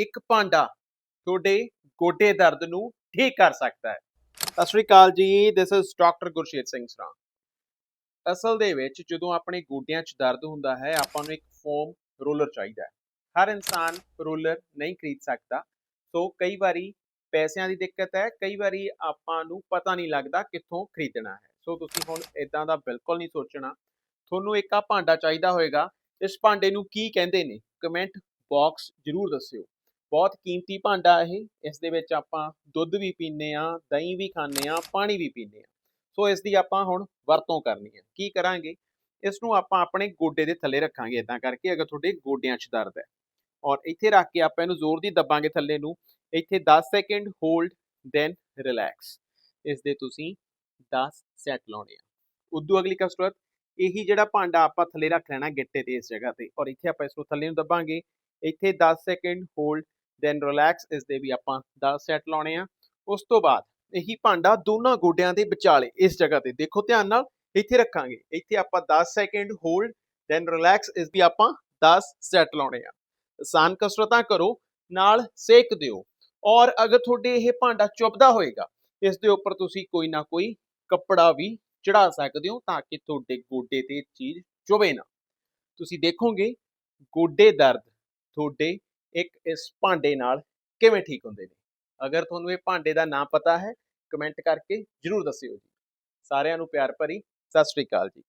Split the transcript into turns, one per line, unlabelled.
ਇੱਕ ਭਾਂਡਾ ਤੁਹਾਡੇ ਗੋਡੇ ਦਰਦ ਨੂੰ ਠੀਕ ਕਰ ਸਕਦਾ ਹੈ। ਸਤਿ ਸ਼੍ਰੀ ਅਕਾਲ ਜੀ this is doctor Gursher Singh Sran. ਅਸਲ ਦੇ ਵਿੱਚ ਜਦੋਂ ਆਪਣੇ ਗੋਡਿਆਂ 'ਚ ਦਰਦ ਹੁੰਦਾ ਹੈ, ਆਪਾਂ ਨੂੰ ਇੱਕ ਫੋਮ ਰੋਲਰ ਚਾਹੀਦਾ ਹੈ। ਹਰ ਇਨਸਾਨ ਰੋਲਰ ਨਹੀਂ ਖਰੀਦ ਸਕਦਾ। ਸੋ ਕਈ ਵਾਰੀ ਪੈਸਿਆਂ ਦੀ ਦਿੱਕਤ ਹੈ, ਕਈ ਵਾਰੀ ਆਪਾਂ ਨੂੰ ਪਤਾ ਨਹੀਂ ਲੱਗਦਾ ਕਿੱਥੋਂ ਖਰੀਦਣਾ ਹੈ। ਸੋ ਤੁਸੀਂ ਹੁਣ ਇਦਾਂ ਦਾ ਬਿਲਕੁਲ ਨਹੀਂ ਸੋਚਣਾ। ਤੁਹਾਨੂੰ ਇੱਕ ਆ ਭਾਂਡਾ ਚਾਹੀਦਾ ਹੋਏਗਾ। ਇਸ ਭਾਂਡੇ ਨੂੰ ਕੀ ਕਹਿੰਦੇ ਨੇ? ਕਮੈਂਟ ਬਾਕਸ ਜਰੂਰ ਦੱਸਿਓ। ਬਹੁਤ ਕੀਮਤੀ ਭਾਂਡਾ ਇਹ, ਇਸ ਦੇ ਵਿੱਚ ਆਪਾਂ ਦੁੱਧ ਵੀ ਪੀਂਦੇ ਆ ਦਹੀਂ ਵੀ ਖਾਂਦੇ ਆ ਪਾਣੀ ਵੀ ਪੀਂਦੇ ਆ ਸੋ ਇਸ ਦੀ ਆਪਾਂ ਹੁਣ ਵਰਤੋਂ ਕਰਨੀ ਹੈ। ਕੀ ਕਰਾਂਗੇ? ਇਸ ਨੂੰ ਆਪਾਂ ਆਪਣੇ ਗੋਡੇ ਦੇ ਥੱਲੇ ਰੱਖਾਂਗੇ ਇਦਾਂ ਕਰਕੇ ਅਗਰ ਤੁਹਾਡੇ ਗੋਡਿਆਂ 'ਚ ਦਰਦ ਹੈ। ਔਰ ਇੱਥੇ ਰੱਖ ਕੇ ਆਪਾਂ ਇਹਨੂੰ ਜ਼ੋਰ ਦੀ ਦੱਬਾਂਗੇ ਥੱਲੇ ਨੂੰ। ਇੱਥੇ 10 ਸੈਕਿੰਡ ਹੋਲਡ, ਦੈਨ ਰਿਲੈਕਸ। ਇਸ ਦੇ ਤੁਸੀਂ 10 ਸੈਟ ਲਾਉਣੇ ਆ। ਉਦੋਂ ਅਗਲੀ ਕਸਰਤ, ਇਹੀ ਜਿਹੜਾ ਭਾਂਡਾ ਆਪਾਂ ਥੱਲੇ ਰੱਖ ਲੈਣਾ ਗਿੱਟੇ ਤੇ ਇਸ ਜਗ੍ਹਾ ਤੇ। ਔਰ ਇੱਥੇ ਆਪਾਂ ਇਸ ਨੂੰ ਥੱਲੇ ਨੂੰ ਦੱਬਾਂਗੇ। ਇੱਥੇ 10 ਸੈਕਿੰਡ ਹੋਲਡ ਦੈਨ ਰਿਲੈਕਸ ਇਸ ਦੇ ਵੀ ਆਪਾਂ 10 ਸੈੱਟ ਲਾਉਣੇ ਆ। ਉਸ ਤੋਂ ਬਾਅਦ ਇਹੀ ਭਾਂਡਾ ਦੋਨਾਂ ਗੋਡਿਆਂ ਦੇ ਵਿਚਾਲੇ, ਇਸ ਜਗ੍ਹਾ ਤੇ। ਦੇਖੋ ਧਿਆਨ ਨਾਲ, ਇੱਥੇ ਰੱਖਾਂਗੇ। ਇੱਥੇ ਆਪਾਂ 10 ਸੈਕਿੰਡ ਹੋਲਡ ਦੈਨ ਰਿਲੈਕਸ ਇਸ ਦੀ ਆਪਾਂ 10 ਸੈਟ ਲਾਉਣੇ ਆ। ਆਸਾਨ ਕਸਰਤਾਂ ਕਰੋ, ਨਾਲ ਸੇਕ ਦਿਓ। ਔਰ ਅਗਰ ਤੁਹਾਡੇ ਇਹ ਭਾਂਡਾ ਚੁੱਭਦਾ ਹੋਏਗਾ, ਇਸ ਦੇ ਉੱਪਰ ਤੁਸੀਂ ਕੋਈ ਨਾ ਕੋਈ ਕੱਪੜਾ ਵੀ ਚੜਾ ਸਕਦੇ ਹੋ ਤਾਂ ਕਿ ਤੁਹਾਡੇ ਗੋਡੇ ਤੇ ਚੀਜ਼ ਚੁਭੇ ਨਾ। ਤੁਸੀਂ ਦੇਖੋਗੇ, ਗੋਡੇ ਦਰਦ, ਤੁਹਾਡੇ ਇੱਕ ਇਸ ਭਾਂਡੇ ਨਾਲ ਕਿਵੇਂ ਠੀਕ ਹੁੰਦੇ ਨੇ? ਅਗਰ ਤੁਹਾਨੂੰ ਇਹ ਭਾਂਡੇ ਦਾ ਨਾਮ ਪਤਾ ਹੈ ਕਮੈਂਟ ਕਰਕੇ ਜਰੂਰ ਦੱਸਿਓ ਜੀ। ਸਾਰਿਆਂ ਨੂੰ ਪਿਆਰ ਭਰੀ, ਸਤਿ ਸ਼੍ਰੀ ਅਕਾਲ ਜੀ।